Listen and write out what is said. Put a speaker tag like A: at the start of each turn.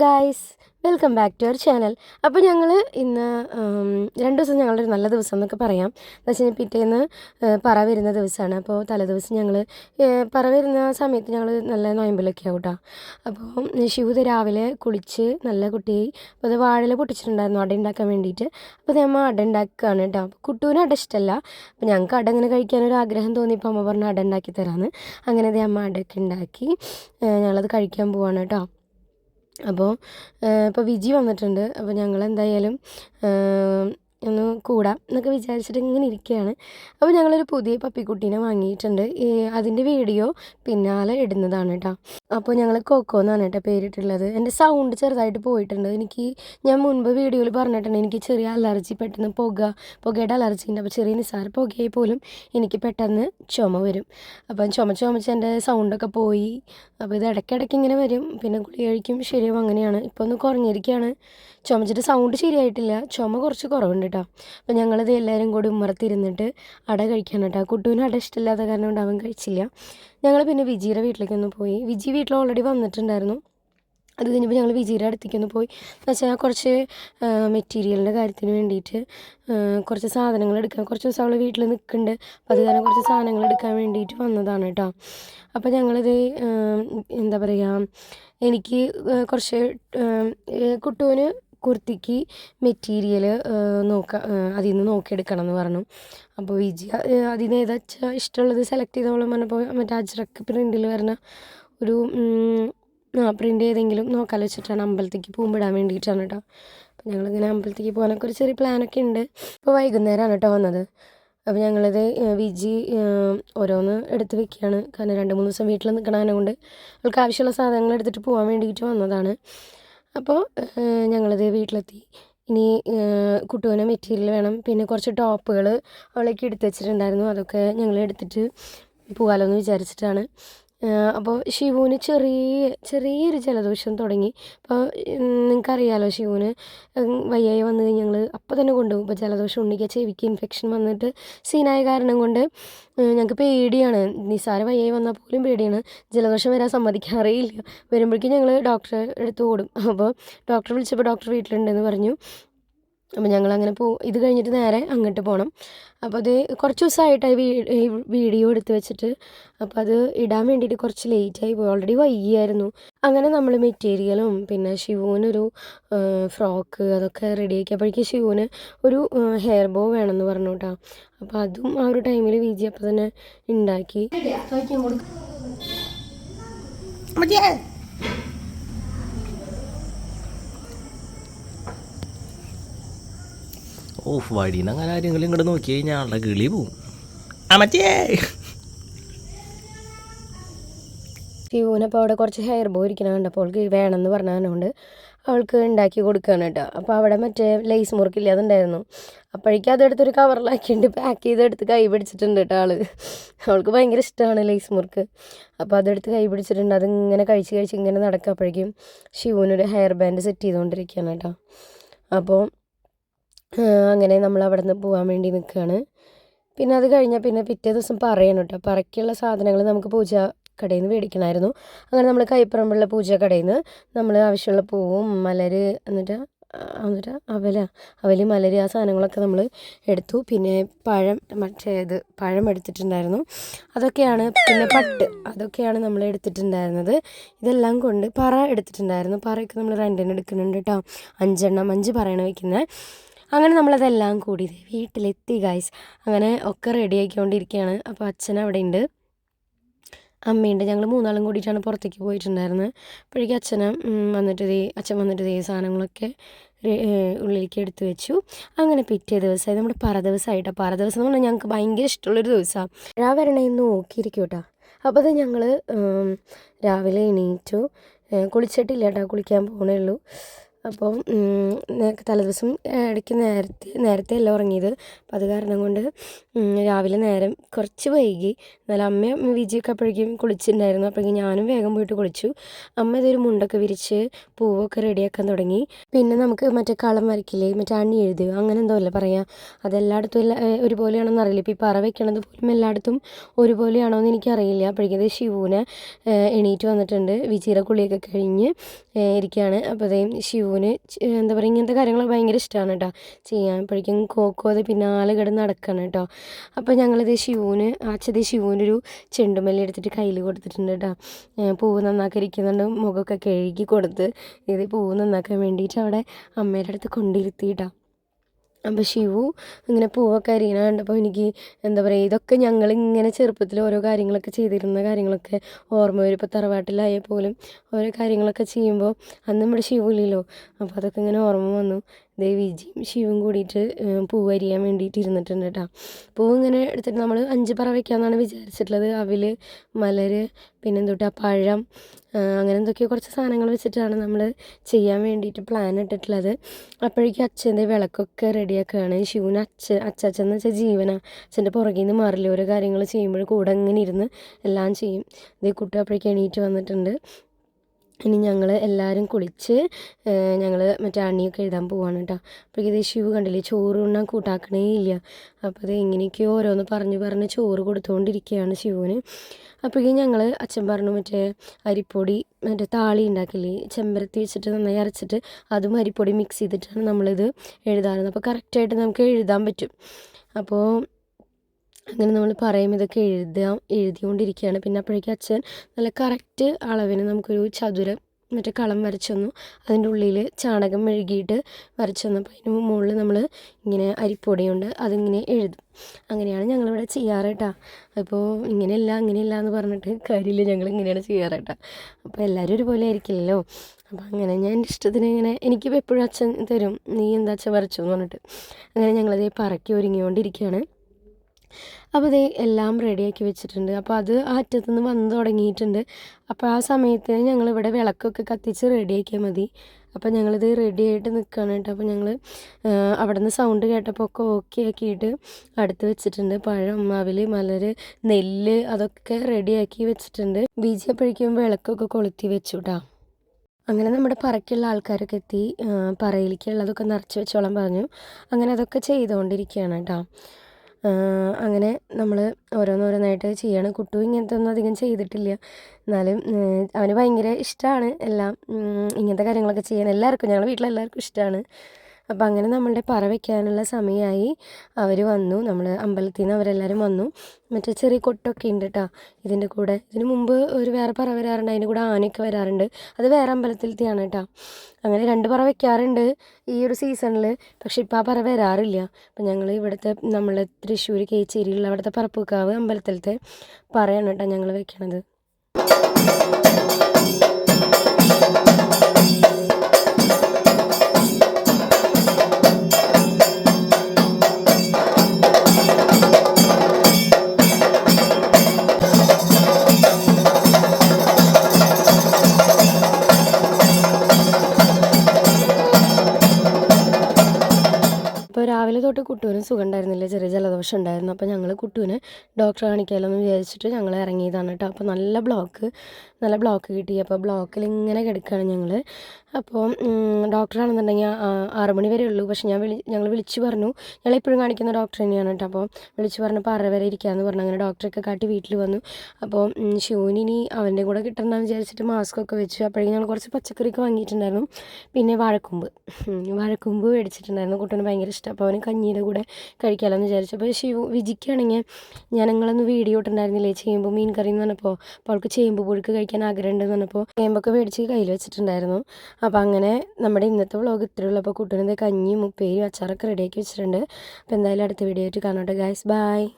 A: Guys welcome back to our channel അപ്പോൾ ഞങ്ങൾ ഇന്ന് രണ്ട് ദിവസം ഞങ്ങളുടെ ഒരു നല്ല ദിവസം എന്നൊക്കെ പറയാം. എന്ന് വെച്ച് കഴിഞ്ഞാൽ പിറ്റേന്ന് പറ വരുന്ന ദിവസമാണ് അപ്പോൾ തലേദിവസം ഞങ്ങൾ പറ വരുന്ന സമയത്ത് ഞങ്ങൾ നല്ല നോയമ്പിലൊക്കെ ആവും കേട്ടോ അപ്പോൾ ശിവത് രാവിലെ കുളിച്ച് നല്ല കുട്ടിയായി അപ്പോൾ അത് വാഴല പൊട്ടിച്ചിട്ടുണ്ടായിരുന്നു അട ഉണ്ടാക്കാൻ വേണ്ടിയിട്ട് അപ്പോൾ അമ്മ അട ഉണ്ടാക്കുകയാണ് കേട്ടോ അപ്പോൾ കുട്ടൂന് അട ഇഷ്ടമല്ല അപ്പോൾ ഞങ്ങൾക്ക് അട ഇങ്ങനെ കഴിക്കാനൊരു ആഗ്രഹം തോന്നിയപ്പോൾ അമ്മ പറഞ്ഞു അട ഉണ്ടാക്കി തരാമെന്ന് അങ്ങനെ അതേ അമ്മ അടയൊക്കെ ഉണ്ടാക്കി ഞങ്ങളത് കഴിക്കാൻ പോവാണ് കേട്ടോ അപ്പോൾ ഇപ്പോൾ വിജി വന്നിട്ടുണ്ട്. അപ്പോൾ ഞങ്ങൾ എന്തായാലും ഒന്ന് കൂടാം എന്നൊക്കെ വിചാരിച്ചിട്ട് ഇങ്ങനെ ഇരിക്കുകയാണ്. അപ്പോൾ ഞങ്ങളൊരു പുതിയ പപ്പിക്കുട്ടീനെ വാങ്ങിയിട്ടുണ്ട്. അതിന്റെ വീഡിയോ പിന്നാലെ ഇടുന്നതാണ് കേട്ടോ. അപ്പോൾ ഞങ്ങൾ കൊക്കോ എന്നാണ് കേട്ടോ പേരിട്ടുള്ളത്. എന്റെ സൗണ്ട് ചെറുതായിട്ട് പോയിട്ടുണ്ട്. എനിക്ക് ഞാൻ മുൻപ് വീഡിയോയിൽ പറഞ്ഞിട്ടുണ്ട് എനിക്ക് ചെറിയ അലർജി പെട്ടെന്ന് പുക പുകയുടെ അലർജി ഉണ്ട്. അപ്പോൾ ചെറിയ നിസ്സാര പുകയായി പോലും എനിക്ക് പെട്ടെന്ന് ചുമ വരും. അപ്പം ചുമ ചുമച്ച് എന്റെ സൗണ്ടൊക്കെ പോയി. അപ്പോൾ ഇത് ഇടയ്ക്കിടയ്ക്ക് ഇങ്ങനെ വരും. പിന്നെ ഗുളി കഴിക്കും ശരിയാവും അങ്ങനെയാണ്. ഇപ്പോൾ ഒന്ന് കുറഞ്ഞിരിക്കുകയാണ്. ചുമച്ചിട്ട് സൗണ്ട് ശരിയായിട്ടില്ല. ചുമ കുറച്ച് കുറവുണ്ട് കേട്ടോ. അപ്പോൾ ഞങ്ങളിത് എല്ലാവരും കൂടി ഉമ്മറത്തിരുന്നിട്ട് അട കഴിക്കാൻ കേട്ടോ. കുട്ടുവിന് അട ഇഷ്ടമില്ലാത്ത കാരണം കൊണ്ട് അവൻ കഴിച്ചില്ല. ഞങ്ങൾ പിന്നെ വിജിയുടെ വീട്ടിലേക്കൊന്ന് പോയി. വിജി വീട്ടിൽ ഓൾറെഡി വന്നിട്ടുണ്ടായിരുന്നു. അത് കഴിഞ്ഞപ്പോൾ ഞങ്ങൾ വിജയുടെ അടുത്തേക്കൊന്ന് പോയി. എന്ന് വെച്ചാൽ കുറച്ച് മെറ്റീരിയലിന്റെ കാര്യത്തിന് വേണ്ടിയിട്ട് കുറച്ച് സാധനങ്ങൾ എടുക്കാൻ കുറച്ച് ദിവസം അവൾ വീട്ടിൽ നിൽക്കുന്നുണ്ട് അപ്പോൾ അത് കാരണം കുറച്ച് സാധനങ്ങൾ എടുക്കാൻ വേണ്ടിയിട്ട് വന്നതാണ് കേട്ടോ അപ്പോൾ ഞങ്ങളിത് എന്താ പറയുക എനിക്ക് കുറച്ച് കുട്ടുവിന് കുർത്തിക്ക് മെറ്റീരിയൽ നോക്ക അതിൽ നിന്ന് നോക്കിയെടുക്കണം എന്ന് പറഞ്ഞു. അപ്പോൾ വിജി അതിൽ നിന്ന് ഏതാ ഇഷ്ടമുള്ളത് സെലക്ട് ചെയ്തോളം പറഞ്ഞപ്പോൾ മറ്റേ അജ്രക്ക് പ്രിന്റിൽ വരുന്ന ഒരു പ്രിന്റ് ചെയ്തെങ്കിലും നോക്കാൻ വെച്ചിട്ടാണ് അമ്പലത്തേക്ക് പൂമ്പിടാൻ വേണ്ടിയിട്ടാണ് കേട്ടോ അപ്പോൾ ഞങ്ങളിങ്ങനെ അമ്പലത്തേക്ക് പോകാനൊക്കെ ഒരു ചെറിയ പ്ലാനൊക്കെ ഉണ്ട്. ഇപ്പോൾ വൈകുന്നേരമാണ് കേട്ടോ വന്നത്. അപ്പോൾ ഞങ്ങളിത് വിജി ഓരോന്ന് എടുത്ത് വെക്കുകയാണ് കാരണം രണ്ട് മൂന്ന് ദിവസം വീട്ടിൽ നിൽക്കണതിനെ കൊണ്ട് അവൾക്ക് ആവശ്യമുള്ള സാധനങ്ങൾ എടുത്തിട്ട് പോകാൻ വേണ്ടിയിട്ട് വന്നതാണ്. അപ്പോൾ ഞങ്ങളിത് വീട്ടിലെത്തി. ഇനി കുട്ടുവിനെ മെറ്റീരിയൽ വേണം. പിന്നെ കുറച്ച് ടോപ്പുകൾ അവളേക്ക് എടുത്ത് വെച്ചിട്ടുണ്ടായിരുന്നു. അതൊക്കെ ഞങ്ങൾ എടുത്തിട്ട് പോകാമല്ലോ എന്ന് വിചാരിച്ചിട്ടാണ്. അപ്പോൾ ശിവുവിന് ചെറിയ ചെറിയൊരു ജലദോഷം തുടങ്ങി. അപ്പോൾ നിങ്ങൾക്കറിയാലോ ശിവുവിന് വയ്യായി വന്നു കഴിഞ്ഞ് ഞങ്ങൾ അപ്പോൾ തന്നെ കൊണ്ടുപോകും. ഇപ്പോൾ ജലദോഷം ഉണ്ടെങ്കിൽ ചെവിക്ക് ഇൻഫെക്ഷൻ വന്നിട്ട് സീനായ കാരണം കൊണ്ട് ഞങ്ങൾക്ക് പേടിയാണ്. നിസാര വയ്യായി വന്നാൽ പോലും പേടിയാണ്. ജലദോഷം വരാൻ സമ്മതിക്കാറേയില്ല വരുമ്പോഴേക്കും ഞങ്ങൾ ഡോക്ടറെ എടുത്ത് ഓടും. അപ്പോൾ ഡോക്ടറെ വിളിച്ചപ്പോൾ ഡോക്ടർ വീട്ടിലുണ്ടെന്ന് പറഞ്ഞു. അപ്പോൾ ഞങ്ങൾ അങ്ങനെ പോ ഇത് കഴിഞ്ഞിട്ട് നേരെ അങ്ങോട്ട് പോകണം. അപ്പോൾ അത് കുറച്ച് ദിവസമായിട്ട് ഈ വീഡിയോ എടുത്ത് വെച്ചിട്ട് അപ്പോൾ അത് ഇടാൻ വേണ്ടിയിട്ട് കുറച്ച് ലേറ്റായി പോയി. ഓൾറെഡി വൈകിയായിരുന്നു. അങ്ങനെ നമ്മൾ മെറ്റീരിയലും പിന്നെ ശിവുവിനൊരു ഫ്രോക്ക് അതൊക്കെ റെഡിയാക്കിയപ്പോഴേക്കും ശിവുവിന് ഒരു ഹെയർ ബോ വേണമെന്ന് പറഞ്ഞു കേട്ടോ. അപ്പോൾ അതും ആ ഒരു ടൈമിൽ വിജി അപ്പോൾ തന്നെ ഉണ്ടാക്കി.
B: ഓഫ് വഴിന്ന് അങ്ങനെ ആരെങ്കിലും ഇങ്ങോട്ട് നോക്കി കഴിഞ്ഞാൽ ആളുടെ കിളി പോവും. അമച്ചേ
A: ശിവുവിന് അപ്പോൾ അവിടെ കുറച്ച് ഹെയർ ബോ ഇരിക്കണുണ്ട് കണ്ടപ്പോൾ അവൾക്ക് വേണമെന്ന് പറഞ്ഞതുകൊണ്ട് അവൾക്ക് ഉണ്ടാക്കി കൊടുക്കുകയാണ് കേട്ടോ. അപ്പോൾ അവിടെ മറ്റേ ലേസ് മുറുക്കില്ല അതുണ്ടായിരുന്നു അപ്പോഴേക്കും അതെടുത്തൊരു കവറിലാക്കിയിട്ട് പാക്ക് ചെയ്തെടുത്ത് കൈ പിടിച്ചിട്ടുണ്ട് കേട്ടോ ആൾ. അവൾക്ക് ഭയങ്കര ഇഷ്ടമാണ് ലേസ് മുറുക്ക്. അപ്പോൾ അതെടുത്ത് കൈ പിടിച്ചിട്ടുണ്ട്. അതിങ്ങനെ കഴിച്ച് കഴിച്ച് ഇങ്ങനെ നടക്കുക അപ്പോഴേക്കും ഹെയർ ബാൻഡ് സെറ്റ് ചെയ്തുകൊണ്ടിരിക്കുകയാണ് കേട്ടോ. അപ്പോൾ അങ്ങനെ നമ്മൾ അവിടെ നിന്ന് പോകാൻ വേണ്ടി നിൽക്കുകയാണ് പിന്നെ അത് കഴിഞ്ഞാൽ പിന്നെ പിറ്റേ ദിവസം പറയണം കേട്ടോ പറയ്ക്കുള്ള സാധനങ്ങൾ നമുക്ക് പൂജ കടയിൽ നിന്ന് മേടിക്കണമായിരുന്നു. അങ്ങനെ നമ്മൾ കൈപ്പറമ്പുള്ള പൂജ കടയിൽ നിന്ന് നമ്മൾ ആവശ്യമുള്ള പൂവും മലര് എന്നിട്ട് എന്നിട്ട് അവല അവൽ മലര് ആ സാധനങ്ങളൊക്കെ നമ്മൾ എടുത്തു. പിന്നെ പഴം മറ്റേ ഇത് പഴം എടുത്തിട്ടുണ്ടായിരുന്നു. അതൊക്കെയാണ് പിന്നെ പട്ട് അതൊക്കെയാണ് നമ്മൾ എടുത്തിട്ടുണ്ടായിരുന്നത്. ഇതെല്ലാം കൊണ്ട് പറ എടുത്തിട്ടുണ്ടായിരുന്നു. പറയൊക്കെ നമ്മൾ റെന്റിന് എടുക്കുന്നുണ്ട് കേട്ടോ അഞ്ചെണ്ണം അഞ്ച് പറയണ വയ്ക്കുന്നത് അങ്ങനെ നമ്മളതെല്ലാം കൂടി വീട്ടിലെത്തി ഗായ്സ് അങ്ങനെ ഒക്കെ റെഡി ആക്കിക്കൊണ്ടിരിക്കുകയാണ് അപ്പോൾ അച്ഛൻ അവിടെ ഉണ്ട് അമ്മയുണ്ട്. ഞങ്ങൾ മൂന്നാളും കൂടിയിട്ടാണ് പുറത്തേക്ക് പോയിട്ടുണ്ടായിരുന്നത് അപ്പോഴേക്കും അച്ഛന് വന്നിട്ട് ദേ അച്ഛൻ വന്നിട്ട് ദേ സാധനങ്ങളൊക്കെ ഉള്ളിലേക്ക് എടുത്തു വെച്ചു. അങ്ങനെ പിറ്റേ ദിവസമായി നമ്മുടെ പറ ദിവസമായിട്ടോ പറ ദിവസം എന്ന് പറഞ്ഞാൽ ഞങ്ങൾക്ക് ഭയങ്കര ഇഷ്ടമുള്ളൊരു ദിവസമാണ് രാ വരണേന്ന് നോക്കിയിരിക്കും കേട്ടോ അപ്പോൾ അത് ഞങ്ങൾ രാവിലെ എണീറ്റു. കുളിച്ചിട്ടില്ല കേട്ടോ കുളിക്കാൻ പോകണേ ഉള്ളൂ അപ്പോൾ തലേദിവസം ഇടയ്ക്ക് നേരത്തെ നേരത്തെ അല്ല ഉറങ്ങിയത്. അപ്പോൾ അത് കാരണം കൊണ്ട് രാവിലെ നേരം കുറച്ച് വൈകി. എന്നാലും അമ്മ വിജിയൊക്കെ അപ്പോഴേക്കും കുളിച്ചിട്ടുണ്ടായിരുന്നു. അപ്പോഴേക്കും ഞാനും വേഗം പോയിട്ട് കുളിച്ചു. അമ്മ ഇതൊരു മുണ്ടൊക്കെ വിരിച്ച് പൂവൊക്കെ റെഡിയാക്കാൻ തുടങ്ങി. പിന്നെ നമുക്ക് മറ്റേ കളം വരയ്ക്കില്ലേ? മറ്റേ അണി എഴുതുക. അങ്ങനെ എന്തോ അല്ല പറയാം? അതെല്ലായിടത്തും എല്ലാ ഒരുപോലെയാണെന്ന് അറിയില്ല. ഇപ്പോൾ ഈ പറ വയ്ക്കണത് പോലും എല്ലായിടത്തും ഒരുപോലെയാണോ എന്ന് എനിക്കറിയില്ല. അപ്പോഴേക്കും ഇത് ശിവുനെ എണീറ്റ് വന്നിട്ടുണ്ട്. വിജിയുടെ കുളിയൊക്കെ കഴിഞ്ഞ് ഇരിക്കുകയാണ്. അപ്പോൾ അതേ ശിവുന് ച്- എന്താ പറയുക ഇങ്ങനത്തെ കാര്യങ്ങൾ ഭയങ്കര ഇഷ്ടമാണ് കേട്ടോ. ചെയ്യാൻ അപ്പോഴേക്കും കോക്കോ അത് പിന്നാലെ കിടന്ന് നടക്കുകയാണ് കേട്ടോ. അപ്പോൾ ഞങ്ങളിത് ശിവുന് അച്ഛത് ഒരു ചെണ്ടുമല്ലി എടുത്തിട്ട് കയ്യിൽ കൊടുത്തിട്ടുണ്ട് കേട്ടോ. പൂവ് നന്നാക്കി ഇരിക്കുന്നുണ്ട് മുഖമൊക്കെ കഴുകി കൊടുത്ത് ഇത് പൂവ് നന്നാക്കാൻ വേണ്ടിയിട്ട് അവിടെ അമ്മയുടെ അടുത്ത് കൊണ്ടിരുത്തിയിട്ടാ അപ്പോൾ ശിവു ഇങ്ങനെ പൂവൊക്കെ അരിയണ കണ്ടപ്പോൾ എനിക്ക് എന്താ പറയുക ഇതൊക്കെ ഞങ്ങൾ ഇങ്ങനെ ചെറുപ്പത്തിൽ ഓരോ കാര്യങ്ങളൊക്കെ ചെയ്തിരുന്ന കാര്യങ്ങളൊക്കെ ഓർമ്മ വരും. ഇപ്പോൾ തറവാട്ടിലായാൽ പോലും ഓരോ കാര്യങ്ങളൊക്കെ ചെയ്യുമ്പോൾ അന്ന് നമ്മുടെ ശിവു ഇല്ലല്ലോ. അപ്പോൾ അതൊക്കെ ഇങ്ങനെ ഓർമ്മ വന്നു. ദേ വിജിയും ശിവും കൂടിയിട്ട് പൂവരിയാൻ വേണ്ടിയിട്ട് ഇരുന്നിട്ടുണ്ട് കേട്ടോ പൂവ് ഇങ്ങനെ എടുത്തിട്ട് നമ്മൾ അഞ്ച് പറ വയ്ക്കാമെന്നാണ് വിചാരിച്ചിട്ടുള്ളത്. അവിൽ മലര് പിന്നെ എന്തുട്ടാ പഴം അങ്ങനെ എന്തൊക്കെയോ കുറച്ച് സാധനങ്ങൾ വെച്ചിട്ടാണ് നമ്മൾ ചെയ്യാൻ വേണ്ടിയിട്ട് പ്ലാൻ ഇട്ടിട്ടുള്ളത്. അപ്പോഴേക്കും അച്ഛന്റെ വിളക്കൊക്കെ റെഡിയാക്കുകയാണ് ശിവന് അച്ഛ അച്ചാച്ചൻ എന്ന് വെച്ചാൽ ജീവന. അച്ഛന്റെ പുറകിൽ നിന്ന് മാറില്ല ഓരോ കാര്യങ്ങൾ ചെയ്യുമ്പോൾ കൂടെ അങ്ങനെ ഇരുന്ന് എല്ലാം ചെയ്യും. ഇതേ കുട്ടി അപ്പോഴേക്കും എണീറ്റ് വന്നിട്ടുണ്ട്. ഇനി ഞങ്ങൾ എല്ലാവരും കുളിച്ച് ഞങ്ങൾ മറ്റേ അണിയൊക്കെ എഴുതാൻ പോവാണ് കേട്ടോ അപ്പോൾ ഇത് ശിവ് കണ്ടില്ലേ ചോറ് ഉണ്ണാൻ കൂട്ടാക്കണേ ഇല്ല. അപ്പോൾ ഇത് എങ്ങനെയൊക്കെയോ ഓരോന്ന് പറഞ്ഞ് പറഞ്ഞ് ചോറ് കൊടുത്തുകൊണ്ടിരിക്കുകയാണ് ശിവുവിന് അപ്പോഴേക്കും ഞങ്ങൾ അച്ഛൻ പറഞ്ഞു മറ്റേ അരിപ്പൊടി മറ്റേ താളി ഉണ്ടാക്കില്ലേ ചെമ്പരത്തി വെച്ചിട്ട് നന്നായി അരച്ചിട്ട് അതും അരിപ്പൊടി മിക്സ് ചെയ്തിട്ടാണ് നമ്മളിത് എഴുതാറുള്ളത് അപ്പോൾ കറക്റ്റായിട്ട് നമുക്ക് എഴുതാൻ പറ്റും. അപ്പോൾ അങ്ങനെ നമ്മൾ പറയും ഇതൊക്കെ എഴുതാം എഴുതിക്കൊണ്ടിരിക്കുകയാണ്. പിന്നെ അപ്പോഴേക്കും അച്ഛൻ നല്ല കറക്റ്റ് അളവിന് നമുക്കൊരു ചതുരം മറ്റേ കളം വരച്ചു തന്നു. അതിന്റെ ഉള്ളിൽ ചാണകം മെഴുകിയിട്ട് വരച്ചു തന്നു. അപ്പോൾ അതിന് മുകളിൽ നമ്മൾ ഇങ്ങനെ അരിപ്പൊടിയുണ്ട് അതിങ്ങനെ എഴുതും. അങ്ങനെയാണ് ഞങ്ങളിവിടെ ചെയ്യാറ് കേട്ടോ. അപ്പോൾ ഇങ്ങനെയല്ല അങ്ങനെയല്ല എന്ന് പറഞ്ഞിട്ട് കാര്യമില്ല. ഞങ്ങൾ ഇങ്ങനെയാണ് ചെയ്യാറ് കേട്ടോ. അപ്പോൾ എല്ലാവരും ഒരുപോലെ ആയിരിക്കില്ലല്ലോ. അപ്പോൾ അങ്ങനെ ഞാൻ എന്റെ ഇഷ്ടത്തിന് ഇങ്ങനെ എനിക്കിപ്പോൾ എപ്പോഴും അച്ഛൻ തരും നീ എന്താ അച്ഛൻ വരച്ചു എന്ന് പറഞ്ഞിട്ട്. അങ്ങനെ ഞങ്ങളത് പറക്കി ഒരുങ്ങിക്കൊണ്ടിരിക്കുകയാണ്. അപ്പോൾ അതേ എല്ലാം റെഡിയാക്കി വെച്ചിട്ടുണ്ട്. അപ്പോൾ അത് ആ അറ്റത്തു നിന്ന് വന്ന് തുടങ്ങിയിട്ടുണ്ട്. അപ്പോൾ ആ സമയത്ത് ഞങ്ങളിവിടെ വിളക്കൊക്കെ കത്തിച്ച് റെഡിയാക്കിയാൽ മതി. അപ്പോൾ ഞങ്ങളിത് റെഡി ആയിട്ട് നിൽക്കുകയാണ് കേട്ടോ. അപ്പോൾ ഞങ്ങൾ അവിടെ നിന്ന് സൗണ്ട് കേട്ടപ്പോൾ ഒക്കെ ഓക്കെ ആക്കിയിട്ട് അടുത്ത് വെച്ചിട്ടുണ്ട്. പഴം മാവിൽ മലർ നെല്ല് അതൊക്കെ റെഡിയാക്കി വെച്ചിട്ടുണ്ട്. ബീജി അപ്പോഴേക്കും വിളക്കൊക്കെ കൊളുത്തി വെച്ചു കേട്ടോ അങ്ങനെ നമ്മുടെ പറയ്ക്കുള്ള ആൾക്കാരൊക്കെ എത്തി പറയിലേക്കുള്ളതൊക്കെ നിറച്ച് വെച്ചോളാൻ പറഞ്ഞു. അങ്ങനെ അതൊക്കെ ചെയ്തുകൊണ്ടിരിക്കുകയാണ് കേട്ടോ. അങ്ങനെ നമ്മൾ ഓരോന്നോരോന്നായിട്ട് ചെയ്യണം. കുട്ടു ഇങ്ങനത്തെ ഒന്നും അധികം ചെയ്തിട്ടില്ല. എന്നാലും അവന് ഭയങ്കര ഇഷ്ടമാണ് എല്ലാം. ഇങ്ങനത്തെ കാര്യങ്ങളൊക്കെ ചെയ്യാൻ. എല്ലാവർക്കും ഞങ്ങളുടെ വീട്ടിലെല്ലാവർക്കും ഇഷ്ടമാണ് അപ്പം അങ്ങനെ നമ്മളുടെ പറ വയ്ക്കാനുള്ള സമയമായി അവർ വന്നു. നമ്മൾ അമ്പലത്തിൽ നിന്ന് അവരെല്ലാവരും വന്നു. മറ്റേ ചെറിയ കൊട്ടൊക്കെ ഉണ്ട് കേട്ടോ ഇതിന്റെ കൂടെ. ഇതിന് മുമ്പ് ഒരു വേറെ പറ വരാറുണ്ട്. അതിന്റെ കൂടെ ആനയൊക്കെ വരാറുണ്ട്. അത് വേറെ അമ്പലത്തിലത്തെയാണ് കേട്ടോ അങ്ങനെ രണ്ട് പറ വയ്ക്കാറുണ്ട് ഈ ഒരു സീസണിൽ പക്ഷെ ഇപ്പോൾ ആ പറ വരാറില്ല. അപ്പം ഞങ്ങൾ ഇവിടുത്തെ നമ്മളെ തൃശ്ശൂർ കേച്ചേരിയിലുള്ള അവിടുത്തെ പറപ്പൂക്കാവ് അമ്പലത്തിലത്തെ പറയാണ് കേട്ടോ ഞങ്ങൾ വെക്കണത്. രാവിലെ തൊട്ട് കുട്ടുവിന് സുഖം ഉണ്ടായിരുന്നില്ല ചെറിയ ജലദോഷം ഉണ്ടായിരുന്നു. അപ്പോൾ ഞങ്ങൾ കുട്ടുവിനെ ഡോക്ടറെ കാണിക്കാമല്ലോ എന്ന് വിചാരിച്ചിട്ട് ഞങ്ങൾ ഇറങ്ങിയതാണ് കേട്ടോ. അപ്പോൾ നല്ല ബ്ലോക്ക് നല്ല ബ്ലോക്ക് കിട്ടി. അപ്പോൾ ബ്ലോക്കിൽ ഇങ്ങനെ കിടക്കുകയാണ് ഞങ്ങൾ അപ്പോൾ ഡോക്ടറാണെന്നുണ്ടെങ്കിൽ ആറ് മണി വരെ ഉള്ളൂ. പക്ഷെ ഞാൻ വിളി ഞങ്ങൾ വിളിച്ചു പറഞ്ഞു. ഞങ്ങൾ എപ്പോഴും കാണിക്കുന്ന ഡോക്ടർ തന്നെയാണ് കേട്ടോ. അപ്പോൾ വിളിച്ച് പറഞ്ഞപ്പോൾ ആറര വരെ ഇരിക്കാമെന്ന് പറഞ്ഞു. അങ്ങനെ ഡോക്ടറൊക്കെ കാട്ടി വീട്ടിൽ വന്നു. അപ്പോൾ ശിവനിനി അവന്റെ കൂടെ കിട്ടണമെന്ന് വിചാരിച്ചിട്ട് മാസ്ക് ഒക്കെ വെച്ചു. അപ്പോഴേക്കും ഞങ്ങൾ കുറച്ച് പച്ചക്കറിയൊക്കെ വാങ്ങിയിട്ടുണ്ടായിരുന്നു. പിന്നെ വാഴക്കൊമ്പ്. വാഴക്കൊമ്പ് മേടിച്ചിട്ടുണ്ടായിരുന്നു. കുട്ടന് ഭയങ്കര ഇഷ്ടം. അപ്പോൾ അവന് കഞ്ഞിയുടെ കൂടെ കഴിക്കാമല്ലോ എന്ന് വിചാരിച്ചു. അപ്പോൾ ശിവ വിജിക്കാണെങ്കിൽ ഞാനങ്ങളൊന്ന് വീഡിയോ ഇട്ടുണ്ടായിരുന്നില്ലേ ചേമ്പ് മീൻ കറി എന്ന് പറഞ്ഞപ്പോൾ അപ്പോൾ അവൾക്ക് ചേമ്പ് പുഴുക്ക് കഴിക്കാൻ ആഗ്രഹം ഉണ്ടെന്ന് പറഞ്ഞപ്പോൾ കേമ്പൊക്കെ മേടിച്ച് കയ്യിൽ വെച്ചിട്ടുണ്ടായിരുന്നു. അപ്പോൾ അങ്ങനെ നമ്മുടെ ഇന്നത്തെ വ്ളോഗ് ഇത്രയുള്ളൂ അപ്പോൾ കുട്ടനത് കഞ്ഞിയും ഉപ്പേരിയും അച്ചാറൊക്കെ റെഡിയാക്കി വെച്ചിട്ടുണ്ട്. അപ്പോൾ എന്തായാലും അടുത്ത വീഡിയോ ആയിട്ട് കാണോട്ടെ ഗായ്സ് ബൈ